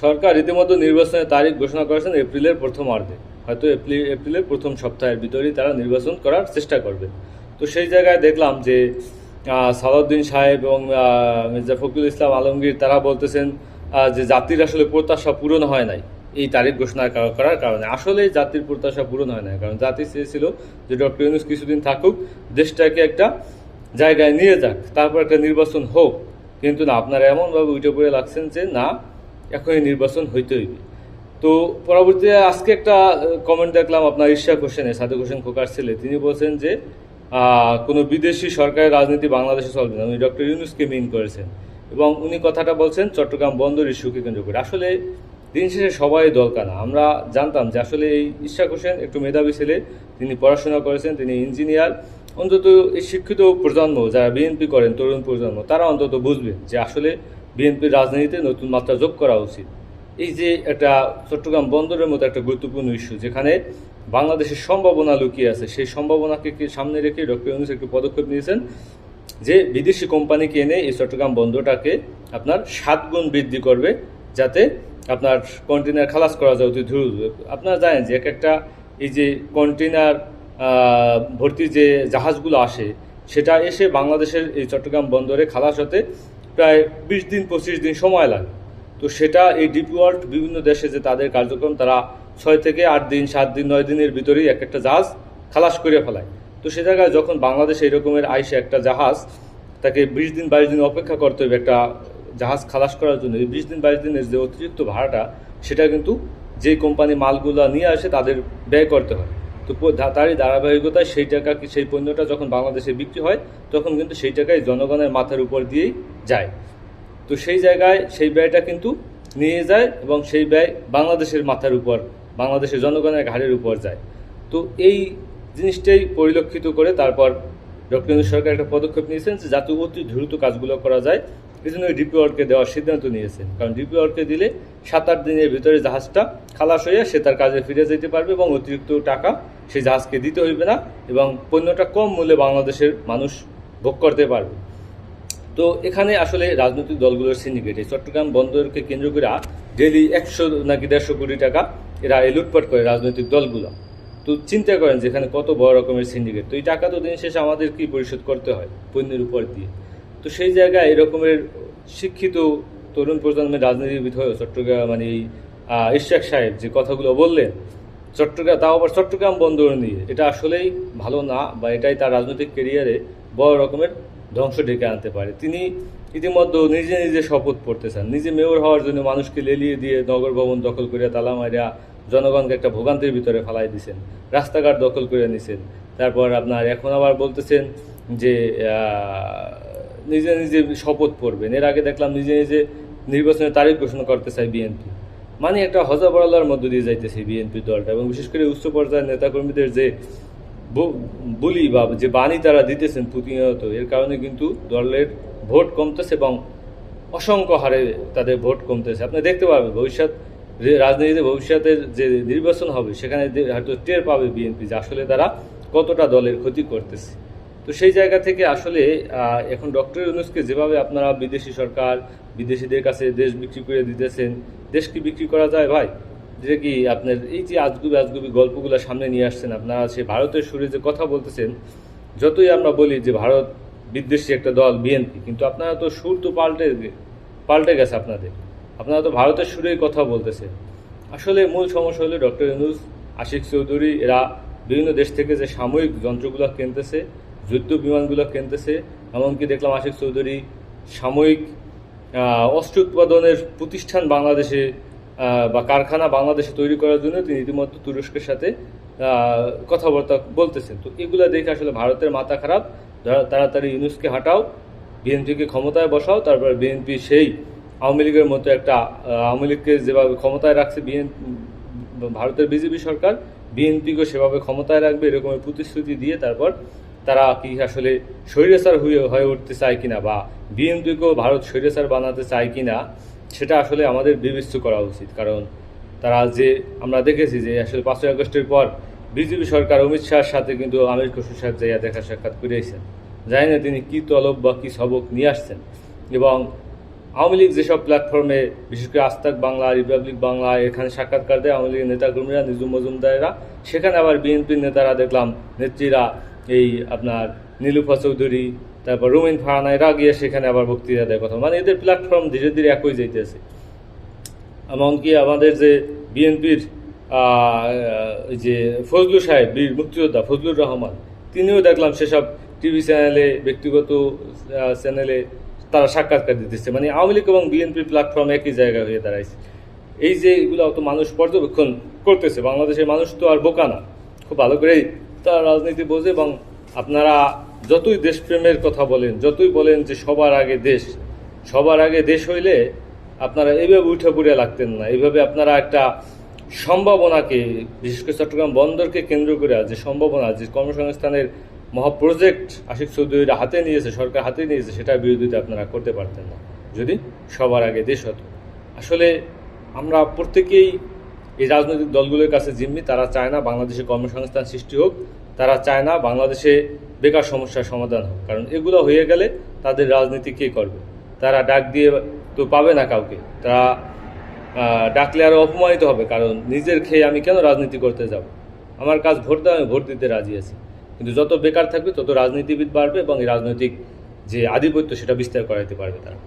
সরকার রীতিমতো নির্বাচনের তারিখ ঘোষণা করেছেন এপ্রিলের প্রথমার্ধে হয়তো এপ্রিল, এপ্রিলের প্রথম সপ্তাহের ভিতরেই তারা নির্বাচন করার চেষ্টা করবে। তো সেই জায়গায় দেখলাম যে সালাউদ্দিন সাহেব এবং মির্জা ফখরুল ইসলাম আলমগীর, তারা বলতেছেন যে জাতির আসলে প্রত্যাশা পূরণ হয় নাই এই তারিখ ঘোষণা করার কারণে। আসলে জাতির প্রত্যাশা পূরণ হয় নাই, কারণ জাতি চেয়েছিল যে ডক্টর ইউনুস কিছুদিন থাকুক, দেশটাকে একটা জায়গায় নিয়ে যাক, তারপর একটা নির্বাচন হোক। কিন্তু না, আপনারা এমনভাবে উঠে পড়ে লাগছেন যে, না এখনই নির্বাচন হইতে হইবে তো পরবর্তীতে আজকে একটা কমেন্ট দেখলাম আপনার ইশাক হোসেনের সাদেক হোসেন খোকার ছেলে। তিনি বলছেন যে কোনো বিদেশি সরকারের রাজনীতি বাংলাদেশে চলবে না। উনি ডক্টর ইউনুসকে মিন করেছেন এবং উনি কথাটা বলছেন চট্টগ্রাম বন্দর ইস্যুকে কেন্দ্র করে। আসলে দিন শেষে সবাই দরকার না। আমরা জানতাম যে আসলে এই ইশাক হোসেন একটু মেধাবী ছেলে, তিনি পড়াশোনা করেছেন, তিনি ইঞ্জিনিয়ার অন্তত এই শিক্ষিত প্রজন্ম, যারা বিএনপি করেন, তরুণ প্রজন্ম, তারা অন্তত বুঝবেন যে আসলে বিএনপির রাজনীতিতে নতুন মাত্রা যোগ করা উচিত। এই যে একটা চট্টগ্রাম বন্দরের মতো একটা গুরুত্বপূর্ণ ইস্যু, যেখানে বাংলাদেশের সম্ভাবনা লুকিয়ে আছে, সেই সম্ভাবনাকে সামনে রেখে ডক্টর ইউনুস একটি পদক্ষেপ নিয়েছেন যে বিদেশি কোম্পানিকে এনে এই চট্টগ্রাম বন্দরটাকে আপনার সাত গুণ বৃদ্ধি করবে, যাতে আপনার কন্টেনার খালাস করা যায় অতি দ্রুত। আপনারা জানেন যে এক একটা এই যে কন্টেনার ভর্তি যে জাহাজগুলো আসে, সেটা এসে বাংলাদেশের এই চট্টগ্রাম বন্দরে খালাস হতে প্রায় বিশ দিন, পঁচিশ দিন সময় লাগে। তো সেটা এই ডিপি ওয়ার্ল্ড বিভিন্ন দেশে যে তাদের কার্যক্রম, তারা ছয় থেকে আট দিন, সাত দিন, নয় দিনের ভিতরেই এক একটা জাহাজ খালাস করে ফেলায়। তো সে জায়গায় যখন বাংলাদেশে এরকমের আইসে একটা জাহাজ, তাকে বিশ দিন, বাইশ দিন অপেক্ষা করতে হবে একটা জাহাজ খালাস করার জন্য। এই বিশ দিন, বাইশ দিনের যে অতিরিক্ত ভাড়াটা, সেটা কিন্তু যে কোম্পানি মালগুলো নিয়ে আসে, তাদের ব্যয় করতে হয়। তো তারই ধারাবাহিকতায় সেই টাকা সেই পণ্যটা যখন বাংলাদেশে বিক্রি হয়, তখন কিন্তু সেই টাকাই জনগণের মাথার উপর দিয়েই যায়। তো সেই জায়গায় সেই ব্যয়টা কিন্তু নিয়ে যায় এবং সেই ব্যয় বাংলাদেশের মাথার উপর, বাংলাদেশের জনগণের ঘাড়ের উপর যায়। তো এই জিনিসটাই পরিলক্ষিত করে তারপর ডক্টর সরকার একটা পদক্ষেপ নিয়েছেন যে যাতে অতি দ্রুত কাজগুলো করা যায়। এই জন্য ডিপি ওয়ার্ডকে দেওয়ার সিদ্ধান্ত নিয়েছেন। কারণ ডিপি ওয়ার্ডকে দিলে সাত আট দিনের ভিতরে জাহাজটা খালাস হয়ে সে তার কাজে ফিরে যেতে পারবে এবং অতিরিক্ত টাকা সেই জাহাজকে দিতে হইবে না এবং পণ্যটা কম মূল্যে বাংলাদেশের মানুষ ভোগ করতে পারবে। তো এখানে আসলে রাজনৈতিক দলগুলোর সিন্ডিকেট এই চট্টগ্রাম বন্দরকে কেন্দ্র করে ডেলি একশো নাকি দেড়শো কোটি টাকা এরা লুটপাট করে রাজনৈতিক দলগুলো। তো চিন্তা করেন যে এখানে কত বড় রকমের সিন্ডিকেট তো এই টাকা তো দিন শেষে আমাদের কি পরিশোধ করতে হয় পণ্যের উপর দিয়ে? তো সেই জায়গায় এরকমের শিক্ষিত তরুণ প্রজন্মের রাজনীতিবিদ হয়েও চট্টগ্রাম মানে এই ইশাক সাহেব যে কথাগুলো বললেন চট্টগ্রাম তাও আবার চট্টগ্রাম বন্দর নিয়ে। এটা আসলেই ভালো না বা এটাই তার রাজনৈতিক কেরিয়ারে বড় রকমের ধ্বংস ডেকে আনতে পারে। তিনি ইতিমধ্যে নিজে নিজে শপথ পড়তে চান নিজে মেয়র হওয়ার জন্য মানুষকে লেলিয়ে দিয়ে নগর ভবন দখল করে তালা মারিয়া জনগণকে একটা ভোগান্তির ভিতরে ফালাই দিছেন। রাস্তাঘাট দখল করে নিছেন। তারপর আপনার এখন আবার বলতেছেন যে নিজে নিজে শপথ পড়বেন। এর আগে দেখলাম নিজে নিজে নির্বাচনের তারিখ ঘোষণা করতে চায় বিএনপি। মানে একটা হজাবরালার মধ্য দিয়ে যাইতেছে বিএনপি দলটা এবং বিশেষ করে উচ্চ পর্যায়ের নেতাকর্মীদের যে বুলি বা যে বাণী তারা দিতেছেন প্রতিনিয়ত এর কারণে কিন্তু দলের ভোট কমতেছে এবং অসংখ্য হারে তাদের ভোট কমতেছে। আপনি দেখতে পাবেন ভবিষ্যৎ রাজনীতিতে ভবিষ্যতের যে নির্বাচন হবে, সেখানে হয়তো টের পাবে বিএনপি যে আসলে তারা কতটা দলের ক্ষতি করতেছে। তো সেই জায়গা থেকে আসলে এখন ডক্টর ইউনুসকে যেভাবে আপনারা বিদেশি সরকার, বিদেশিদের কাছে দেশ বিক্রি করে দিতেছেন, দেশ কি বিক্রি করা যায় ভাই? যে কি আপনার এই যে আজগুবি আজগুবি গল্পগুলো সামনে নিয়ে আসছেন আপনারা, সে ভারতের সুরে যে কথা বলতেছেন, যতই আমরা বলি যে ভারত বিদ্বেষী একটা দল, বিএনপি, কিন্তু আপনারা তো সুর তো পাল্টে পাল্টে গেছে আপনাদের। আপনারা তো ভারতের সুরেই কথা বলতেছেন। আসলে মূল সমস্যা হলো ডক্টর ইউনুস, আশিক চৌধুরী, এরা বিভিন্ন দেশ থেকে যে সাময়িক যন্ত্রগুলো কিনতেছে যুদ্ধ বিমানগুলো কিনতেছে? এমনকি দেখলাম আশিক চৌধুরী সাময়িক অস্ত্র উৎপাদনের প্রতিষ্ঠান বাংলাদেশে বা কারখানা বাংলাদেশে তৈরি করার জন্য তিনি ইতিমধ্যে তুরস্কের সাথে কথাবার্তা বলতেছেন। তো এগুলো দেখে আসলে ভারতের মাথা খারাপ। তাড়াতাড়ি ইউনুসকে হাঁটাও, বিএনপিকে ক্ষমতায় বসাও, তারপর বিএনপি সেই আওয়ামী লীগের মতো একটা আওয়ামী লীগকে যেভাবে ক্ষমতায় রাখছে বিএন, ভারতের বিজেপি সরকার বিএনপিকে সেভাবে ক্ষমতায় রাখবে এরকমের প্রতিশ্রুতি দিয়ে তারপর তারা কি আসলে স্বৈরাচার হয়ে হয়ে উঠতে চায় কিনা বা বিএনপিকেও ভারত স্বৈরাচার বানাতে চায় কিনা, সেটা আসলে আমাদের বিবেচ্য করা উচিত। কারণ তারা যে, আমরা দেখেছি যে আসলে পাঁচই আগস্টের পর বিজেপি সরকার অমিত শাহের সাথে কিন্তু আমির খসরু সাহেব যাইয়া দেখা সাক্ষাৎ করেছেন জানি না তিনি কী তলব বা কী সবক নিয়ে আসছেন। এবং আওয়ামী লীগ যেসব প্ল্যাটফর্মে, বিশেষ করে আস্তাক বাংলা, রিপাবলিক বাংলা, এখানে সাক্ষাৎকার দেয় আওয়ামী লীগের নেতাকর্মীরা নিজু মজুমদারেরা, সেখানে আবার বিএনপির নেতারা দেখলাম, নেত্রীরা এই আপনার নীলুফা চৌধুরী তারপর রুমিন ফারানা এরা গিয়ে সেখানে আবার বক্তৃতা দেয় কথা মানে এদের প্ল্যাটফর্ম ধীরে ধীরে একই যাইতেছে। এমনকি আমাদের যে বিএনপির যে ফজলু সাহেব, বীর মুক্তিযোদ্ধা ফজলুর রহমান, তিনিও দেখলাম সেসব টিভি চ্যানেলে, ব্যক্তিগত চ্যানেলে তারা সাক্ষাৎকার দিতেছে। মানে আওয়ামী লীগ এবং বিএনপির প্ল্যাটফর্ম একই জায়গায় হয়ে দাঁড়াইছে। এই যে এগুলো অত মানুষ পর্যবেক্ষণ করতেছে, বাংলাদেশের মানুষ তো আর বোকা না। খুব ভালো করেই তারা রাজনীতি বোঝে এবং আপনারা যতই দেশপ্রেমের কথা বলেন, যতই বলেন যে সবার আগে দেশ, সবার আগে দেশ হইলে আপনারা এইভাবে উঠে পড়ে লাগতেন না। এইভাবে আপনারা একটা সম্ভাবনাকে, বিশেষ করে চট্টগ্রাম বন্দরকে কেন্দ্র করে যে সম্ভাবনা, যে কর্মসংস্থানের মহা প্রজেক্ট আশিক চৌধুরীরা হাতে নিয়েছে, সরকার হাতে নিয়েছে, সেটার বিরোধিতা আপনারা করতে পারতেন না। যদি সবার আগে দেশ হতো। আসলে আমরা প্রত্যেকেই এই রাজনৈতিক দলগুলোর কাছে জিম্মি, তারা চায় না বাংলাদেশে কর্মসংস্থান সৃষ্টি হোক, তারা চায় না বাংলাদেশে বেকার সমস্যার সমাধান হোক। কারণ এগুলো হয়ে গেলে তাদের রাজনীতি কে করবে? তারা ডাক দিয়ে তো পাবে না কাউকে। তারা ডাকলে আরও অপমানিত হবে, কারণ নিজের খেয়ে আমি কেন রাজনীতি করতে যাব? আমার কাজ ভোট দেওয়া, আমি ভোট দিতে রাজি আছি। কিন্তু যত বেকার থাকবে, তত রাজনীতিবিদ বাড়বে এবং এই রাজনৈতিক যে আধিপত্য, সেটা বিস্তার করাইতে পারবে তারা।